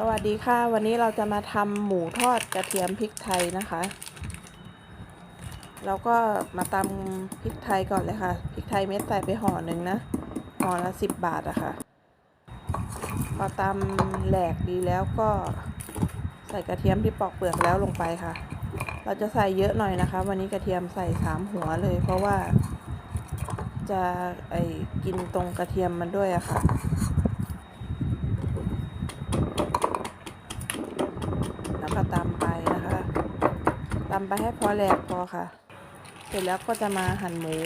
สวัสดีค่ะ วันนี้เราจะมาทำหมูทอดกระเทียมพริกไทยนะคะ เราก็มาตำพริกไทยก่อนเลยค่ะ พริกไทยเม็ดใส่ไปห่อหนึ่งนะ ห่อละสิบบาทอะค่ะ พอตำแหลกดีแล้วก็ใส่กระเทียมที่ปอกเปลือกแล้วลงไปค่ะ เราจะใส่เยอะหน่อยนะคะ วันนี้กระเทียมใส่สามหัวเลย เพราะว่าจะไอกินตรงกระเทียมมันด้วยอะค่ะ แล้วก็ตำไปนะคะตำไปให้พอแหลกพอค่ะ เสร็จแล้วก็จะมาหั่นหมู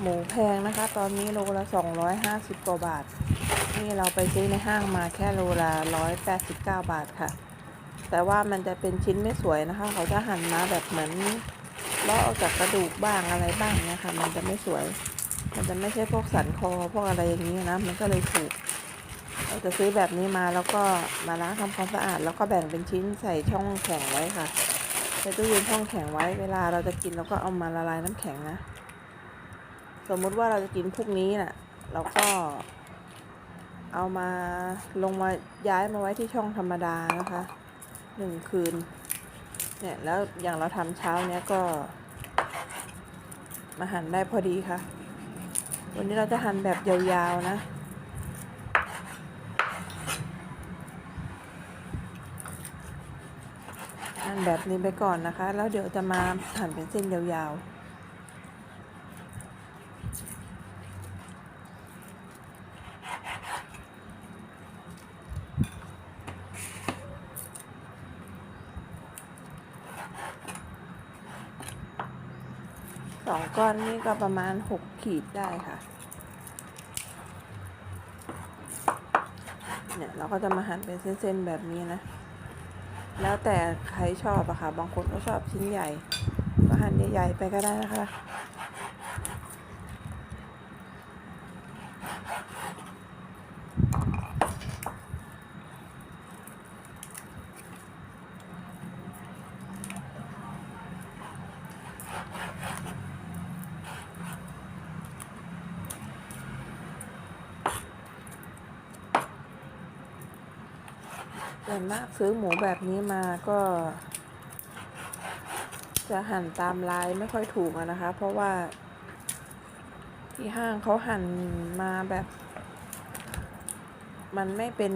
หมูแพงนะคะ ตอนนี้โลละ 250 กว่าบาท นี่เราไปซื้อในห้างมาแค่โลละ 189 บาทค่ะ แต่ว่ามันจะเป็นชิ้นไม่สวยนะคะ เขาจะหั่นมาแบบเหมือนเลาะออกจากกระดูกบ้างอะไรบ้างเนี่ยค่ะ มันจะไม่สวย มันจะไม่ใช่พวกสันคอพวกอะไรอย่างนี้นะ มันก็เลยถูก เราจะซื้อแบบนี้มาแล้วก็มาล้างทำความสะอาด แล้วก็แบ่งเป็นชิ้นใส่ช่องแข็งไว้ค่ะใส่ตู้เย็นช่องแข็งไว้เวลาเราจะกินเราก็เอามาละลายน้ำแข็งนะ สมมุติว่าเราจะกินพวกนี้น่ะ เราก็เอามาลงมาย้ายมาไว้ที่ช่องธรรมดานะคะหนึ่งคืน เนี่ยแล้วอย่างเราทำเช้าเนี้ยก็ มาหั่นได้พอดีค่ะ วันนี้เราจะหั่นแบบยาวๆนะหั่นแบบนี้ไปก่อนนะคะ แล้วเดี๋ยวจะมาหั่นเป็นเส้นยาวๆสองก้อนนี่ก็ประมาณหก ขีดได้ค่ะเนี่ยเราก็จะมาหั่นเป็นเส้นๆแบบนี้นะ แล้วแต่ใครชอบอะค่ะ บางคนก็ชอบชิ้นใหญ่ ก็หั่นใหญ่ๆไปก็ได้นะคะ ส่วนมาซื้อหมูแบบนี้มาก็ จะหั่นตามลายไม่ค่อยถูกนะคะ เพราะว่า ที่ห้างเขาหั่นมาแบบ มันไม่เป็น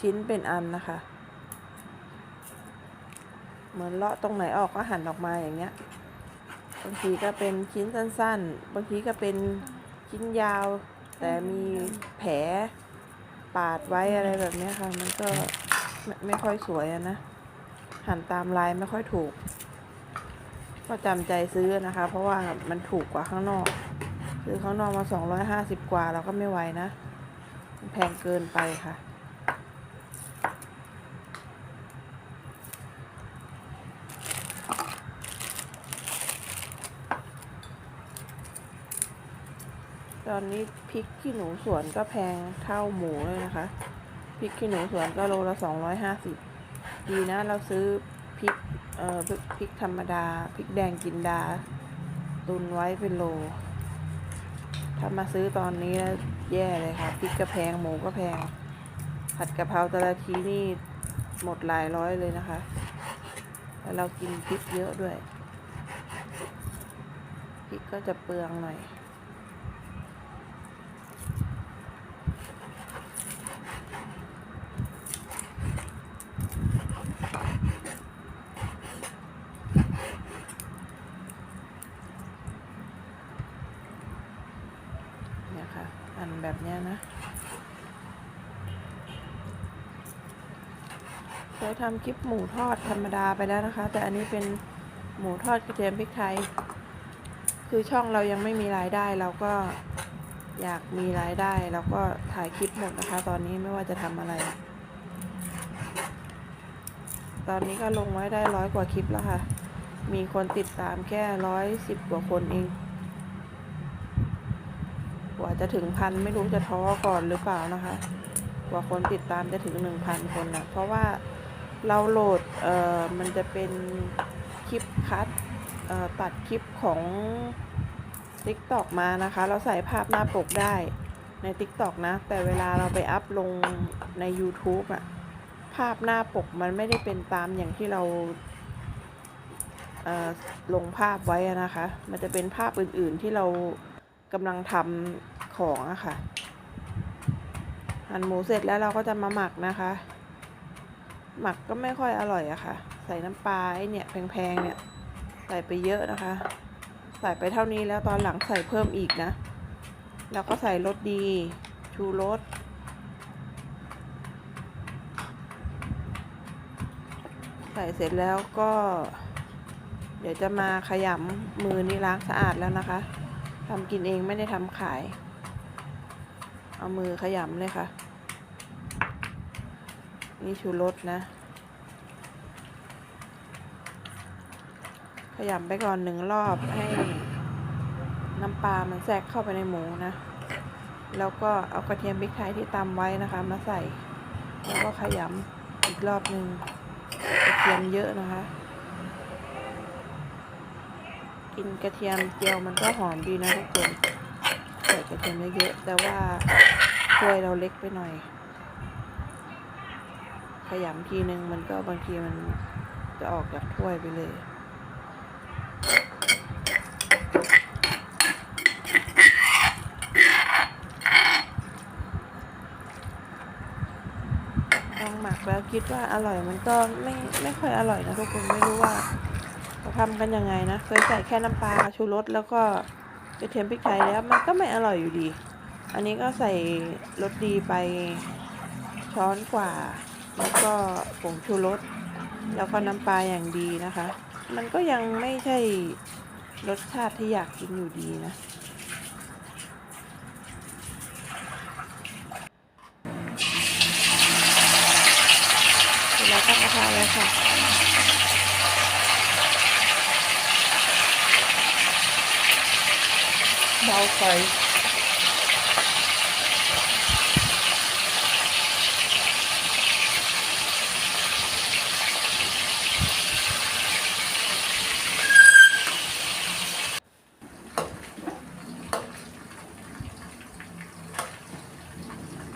ชิ้นเป็นอันนะคะ เหมือนเลาะตรงไหนออกก็หั่นออกมาอย่างเงี้ยบางทีก็เป็นชิ้นสั้นๆ บางทีก็เป็นชิ้นยาว แต่มีแผลปาดไว้อะไรแบบนี้ค่ะ มันก็ ไม่ไม่ค่อยสวยนะ หันตามลายไม่ค่อยถูก ก็จำใจซื้อนะคะ เพราะว่ามันถูกกว่าข้างนอก ซื้อข้างนอกมาสองร้อยห้าสิบกว่าเราก็ไม่ไหวนะแพงเกินไปค่ะตอนนี้พริกขี้หนูสวนก็แพงเท่าหมูเลยนะคะ พริกขี้หนูสวนก็โลละสองร้อยห้าสิบดีนะ เราซื้อพริกเอ่อพริกธรรมดาพริกแดงจินดา ตุนไว้เป็นโล ถ้ามาซื้อตอนนี้แล้วแย่เลยค่ะพริกก็แพงหมูก็แพง ผัดกะเพราแต่ละทีนี่หมดหลายร้อยเลยนะคะ แล้วเรากินพริกเยอะด้วย พริกก็จะเปลืองหน่อย เนี่ยค่ะอันแบบเนี้ยนะเคยทำคลิปหมูทอดธรรมดาไปแล้วนะคะ แต่อันนี้เป็นหมูทอดกระเทียมพริกไทย คือช่องเรายังไม่มีรายได้เราก็อยากมีรายได้เราก็ถ่ายคลิปหมดนะคะ ตอนนี้ไม่ว่าจะทำอะไร ตอนนี้ก็ลงไว้ได้ร้อยกว่าคลิปแล้วค่ะ มีคนติดตามแค่ร้อยสิบกว่าคนเอง จะถึงพันไม่รู้จะท้อก่อนหรือเปล่านะคะกว่าคนติดตามจะถึงหนึ่งพันคนนะเพราะว่าเราโหลดเอ่อมันจะเป็นคลิปคัดเอ่อตัดคลิปของ TikTok มานะคะ เราใส่ภาพหน้าปกได้ใน TikTok นะ แต่เวลาเราไปอัพลงใน YouTube อะภาพหน้าปกมันไม่ได้เป็นตามอย่างที่เราเอ่อลงภาพไว้นะคะ มันจะเป็นภาพอื่นๆที่เรา กำลังทำของอะค่ะ หั่นหมูเสร็จแล้วเราก็จะมาหมักนะคะ หมักก็ไม่ค่อยอร่อยอะค่ะ ใส่น้ำปลาไอเนี่ยแพงๆเนี่ย ใส่ไปเยอะนะคะ ใส่ไปเท่านี้แล้วตอนหลังใส่เพิ่มอีกนะ แล้วก็ใส่รสดี ชูรสใส่เสร็จแล้วก็ เดี๋ยวจะมาขยำมือนี่ล้างสะอาดแล้วนะคะ ทำกินเองไม่ได้ทำขาย เอามือขยำเลยค่ะ นี่ชูรสนะ ขยำไปก่อนหนึ่งรอบให้น้ำปลามันแทรกเข้าไปในหมูนะ แล้วก็เอากระเทียมพริกไทยที่ตำไว้นะคะ มาใส่ แล้วก็ขยำอีกรอบหนึ่งกระเทียมเยอะนะคะ กินกระเทียมเจียวมันก็หอมดีนะทุกคนใส่กระเทียมเยอะๆแต่ว่าถ้วยเราเล็กไปหน่อย ขยำทีนึงมันก็บางทีมันจะออกจากถ้วยไปเลยลองหมักแล้วคิดว่าอร่อยมันก็ไม่ไม่ค่อยอร่อยนะทุกคนไม่รู้ว่าเขา ทำกันยังไงนะเคยใส่แค่น้ำปลาชูรสแล้วก็กระเทียมพริกไทยแล้วมันก็ไม่อร่อยอยู่ดี อันนี้ก็ใส่รสดีไปช้อนกว่า แล้วก็ผงชูรสแล้วก็น้ำปลาอย่างดีนะคะ มันก็ยังไม่ใช่รสชาติที่อยากกินอยู่ดีนะ เสร็จแล้วตั้งกระทะเลยค่ะ เบาไฟ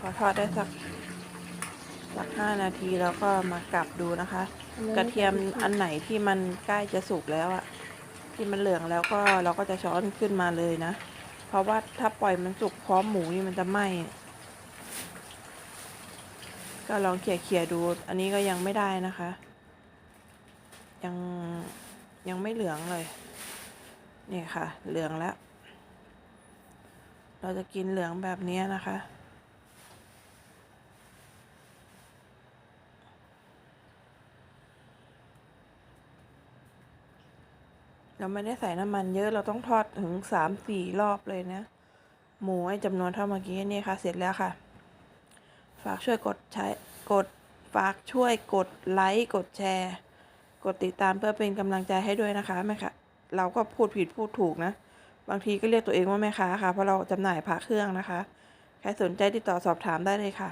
พอทอดได้สักสักห้านาทีแล้วก็มากลับดูนะคะ กระเทียมอันไหนที่มันใกล้จะสุกแล้วอะที่มันเหลืองแล้วก็เราก็จะช้อนขึ้นมาเลยนะ เพราะว่าถ้าปล่อยมันสุกพร้อมหมูนี่มันจะไหม้ก็ลองเขี่ยๆดู อันนี้ก็ยังไม่ได้นะคะ ยังยังไม่เหลืองเลย นี่ค่ะ เหลืองแล้ว เราจะกินเหลืองแบบนี้นะคะ เราไม่ได้ใส่น้ำมันเยอะเราต้องทอดถึงสามสี่รอบเลยนะ หมูไอ้จำนวนเท่าเมื่อกี้นี่ค่ะ เสร็จแล้วค่ะ ฝากช่วยกดใช้กดฝากช่วยกดไลค์กดแชร์ กดติดตามเพื่อเป็นกำลังใจให้ด้วยนะคะแม่ค่ะเราก็พูดผิดพูดถูกนะ บางทีก็เรียกตัวเองว่าแม่ค้าค่ะเพราะเราจำหน่ายพระเครื่องนะคะ ใครสนใจติดต่อสอบถามได้เลยค่ะ